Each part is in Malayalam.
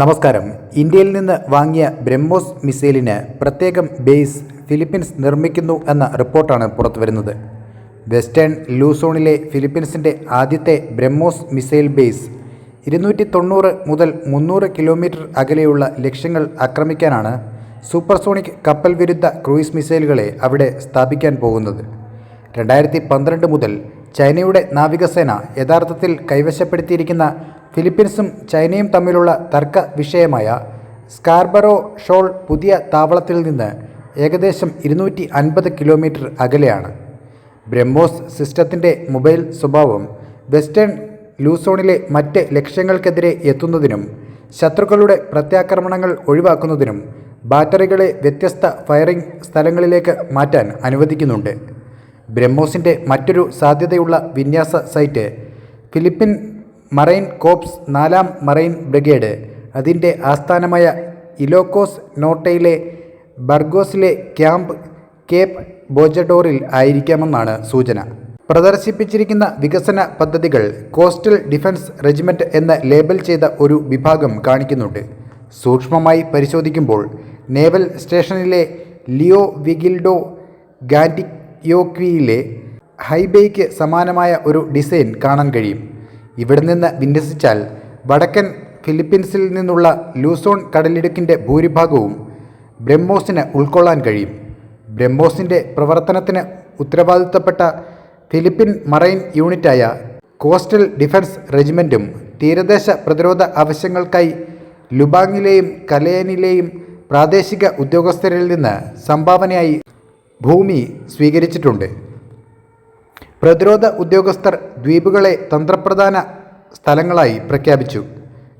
നമസ്കാരം. ഇന്ത്യയിൽ നിന്ന് വാങ്ങിയ ബ്രഹ്മോസ് മിസൈലിന് പ്രത്യേകം ബേസ് ഫിലിപ്പീൻസ് നിർമ്മിക്കുന്നു എന്ന റിപ്പോർട്ടാണ് പുറത്തുവരുന്നത്. വെസ്റ്റേൺ ലൂസോണിലെ ഫിലിപ്പീൻസിന്റെ ആദ്യത്തെ ബ്രഹ്മോസ് മിസൈൽ ബേസ് ഇരുന്നൂറ്റി തൊണ്ണൂറ് മുതൽ മുന്നൂറ് കിലോമീറ്റർ അകലെയുള്ള ലക്ഷ്യങ്ങൾ ആക്രമിക്കാനാണ് സൂപ്പർസോണിക് കപ്പൽ വിരുദ്ധ ക്രൂയിസ് മിസൈലുകളെ അവിടെ സ്ഥാപിക്കാൻ പോകുന്നത്. രണ്ടായിരത്തി പന്ത്രണ്ട് മുതൽ ചൈനയുടെ നാവികസേന യഥാർത്ഥത്തിൽ കൈവശപ്പെടുത്തിയിരിക്കുന്ന ഫിലിപ്പീൻസും ചൈനയും തമ്മിലുള്ള തർക്ക വിഷയമായ സ്കാർബറോ ഷോൾ പുതിയ താവളത്തിൽ നിന്ന് ഏകദേശം ഇരുന്നൂറ്റി അൻപത് കിലോമീറ്റർ അകലെയാണ്. ബ്രഹ്മോസ് സിസ്റ്റത്തിന്റെ മൊബൈൽ സ്വഭാവം വെസ്റ്റേൺ ലൂസോണിലെ മറ്റ് ലക്ഷ്യങ്ങൾക്കെതിരെ എത്തുന്നതിനും ശത്രുക്കളുടെ പ്രത്യാക്രമണങ്ങൾ ഒഴിവാക്കുന്നതിനും ബാറ്ററികളെ വ്യത്യസ്ത ഫയറിംഗ് സ്ഥലങ്ങളിലേക്ക് മാറ്റാൻ അനുവദിക്കുന്നുണ്ട്. ബ്രഹ്മോസിന്റെ മറ്റൊരു സാധ്യതയുള്ള വിന്യാസ സൈറ്റ് ഫിലിപ്പിൻ മറൈൻ കോപ്സ് നാലാം മറൈൻ ബ്രിഗേഡ്. അതിന്റെ ആസ്ഥാനമായ ഇലോക്കോസ് നോട്ടയിലെ ബർഗോസിലെ ക്യാമ്പ് കേപ്പ് ബോജഡോറിൽ ആയിരിക്കാമെന്നാണ് സൂചന. പ്രദർശിപ്പിച്ചിരിക്കുന്ന വികസന പദ്ധതികൾ കോസ്റ്റൽ ഡിഫൻസ് റെജിമെന്റ് എന്ന് ലേബൽ ചെയ്ത ഒരു വിഭാഗം കാണിക്കുന്നുണ്ട്. സൂക്ഷ്മമായി പരിശോധിക്കുമ്പോൾ നേവൽ സ്റ്റേഷനിലെ ലിയോ വിഗിൽഡോ ഗാൻഡിയോക്വിയിലെ ഹൈബേയ്ക്ക് സമാനമായ ഒരു ഡിസൈൻ കാണാൻ കഴിയും. ഇവിടെ നിന്ന് വിന്യസിച്ചാൽ വടക്കൻ ഫിലിപ്പീൻസിൽ നിന്നുള്ള ലൂസോൺ കടലിടുക്കിന്റെ ഭൂരിഭാഗവും ബ്രഹ്മോസിന് ഉൾക്കൊള്ളാൻ കഴിയും. ബ്രഹ്മോസിന്റെ പ്രവർത്തനത്തിന് ഉത്തരവാദിത്തപ്പെട്ട ഫിലിപ്പിൻ മറൈൻ യൂണിറ്റായ കോസ്റ്റൽ ഡിഫൻസ് റെജിമെന്റും തീരദേശ പ്രതിരോധ ആവശ്യങ്ങൾക്കായി ലുബാങ്ങിലെയും കലയനിലെയും പ്രാദേശിക ഉദ്യോഗസ്ഥരിൽ നിന്ന് സംഭാവനയായി ഭൂമി സ്വീകരിച്ചിട്ടുണ്ട്. പ്രതിരോധ ഉദ്യോഗസ്ഥർ ദ്വീപുകളെ തന്ത്രപ്രധാന സ്ഥലങ്ങളായി പ്രഖ്യാപിച്ചു.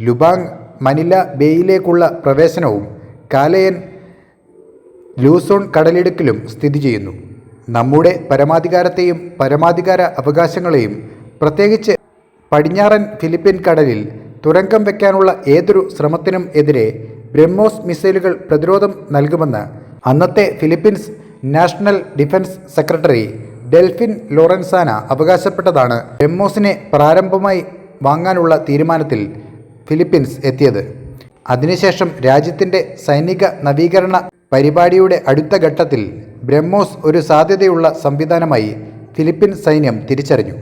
ലുബാങ് മനില ബേയിലേക്കുള്ള പ്രവേശനവും കാലയൻ ലൂസോൺ കടലിടുക്കിലും സ്ഥിതി ചെയ്യുന്നു. നമ്മുടെ പരമാധികാരത്തെയും പരമാധികാര അവകാശങ്ങളെയും പ്രത്യേകിച്ച് പടിഞ്ഞാറൻ ഫിലിപ്പിൻ കടലിൽ തുരങ്കം വയ്ക്കാനുള്ള ഏതൊരു ശ്രമത്തിനും എതിരെ ബ്രഹ്മോസ് മിസൈലുകൾ പ്രതിരോധം നൽകുമെന്ന് അന്നത്തെ Philippines national defence secretary Delfin Lorenzana അവകാശപ്പെട്ടതാണ് ബ്രഹ്മോസിനെ പ്രാരംഭമായി വാങ്ങാനുള്ള തീരുമാനത്തിൽ ഫിലിപ്പീൻസ് എത്തിയത്. അതിനുശേഷം രാജ്യത്തിന്റെ സൈനിക നവീകരണ പരിപാടിയുടെ അടുത്ത ഘട്ടത്തിൽ ബ്രഹ്മോസ് ഒരു സാധ്യതയുള്ള സംവിധാനമായി ഫിലിപ്പീൻ സൈന്യം തിരിച്ചറിഞ്ഞു.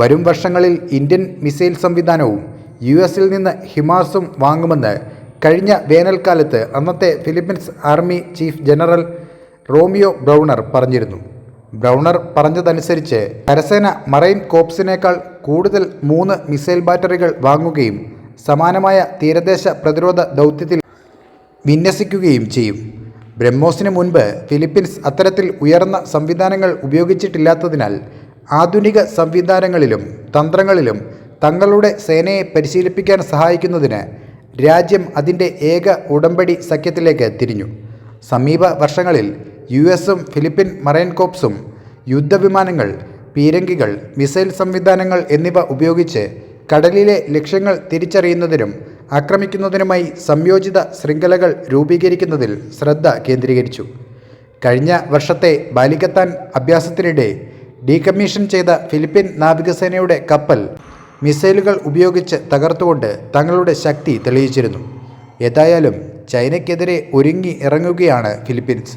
വരും വർഷങ്ങളിൽ ഇന്ത്യൻ മിസൈൽ സംവിധാനവും യു എസിൽ നിന്ന് ഹിമാസും വാങ്ങുമെന്ന് കഴിഞ്ഞ വേനൽക്കാലത്ത് അന്നത്തെ Philippines army chief general Romeo Brawner പറഞ്ഞിരുന്നു. ബ്രൗണർ പറഞ്ഞതനുസരിച്ച് കരസേന മറൈൻ കോപ്സിനേക്കാൾ കൂടുതൽ മൂന്ന് മിസൈൽ ബാറ്ററികൾ വാങ്ങുകയും സമാനമായ തീരദേശ പ്രതിരോധ ദൗത്യത്തിൽ വിന്യസിക്കുകയും ചെയ്യും. ബ്രഹ്മോസിന് മുൻപ് ഫിലിപ്പീൻസ് അത്തരത്തിൽ ഉയർന്ന സംവിധാനങ്ങൾ ഉപയോഗിച്ചിട്ടില്ലാത്തതിനാൽ ആധുനിക സംവിധാനങ്ങളിലും തന്ത്രങ്ങളിലും തങ്ങളുടെ സേനയെ പരിശീലിപ്പിക്കാൻ സഹായിക്കുന്നതിന് രാജ്യം അതിന്റെ ഏക ഉടമ്പടി സഖ്യത്തിലേക്ക് തിരിഞ്ഞു. സമീപ വർഷങ്ങളിൽ യു എസും ഫിലിപ്പിൻ മറൈൻ കോപ്സും യുദ്ധവിമാനങ്ങൾ പീരങ്കികൾ മിസൈൽ സംവിധാനങ്ങൾ എന്നിവ ഉപയോഗിച്ച് കടലിലെ ലക്ഷ്യങ്ങൾ തിരിച്ചറിയുന്നതിനും ആക്രമിക്കുന്നതിനുമായി സംയോജിത ശൃംഖലകൾ രൂപീകരിക്കുന്നതിൽ ശ്രദ്ധ കേന്ദ്രീകരിച്ചു. കഴിഞ്ഞ വർഷത്തെ ബാലികത്താൻ അഭ്യാസത്തിനിടെ ഡീകമ്മീഷൻ ചെയ്ത ഫിലിപ്പിൻ നാവികസേനയുടെ കപ്പൽ മിസൈലുകൾ ഉപയോഗിച്ച് തകർത്തുകൊണ്ട് തങ്ങളുടെ ശക്തി തെളിയിച്ചിരുന്നു. ഏതായാലും ചൈനയ്ക്കെതിരെ ഒരുങ്ങി ഇറങ്ങുകയാണ് ഫിലിപ്പീൻസ്.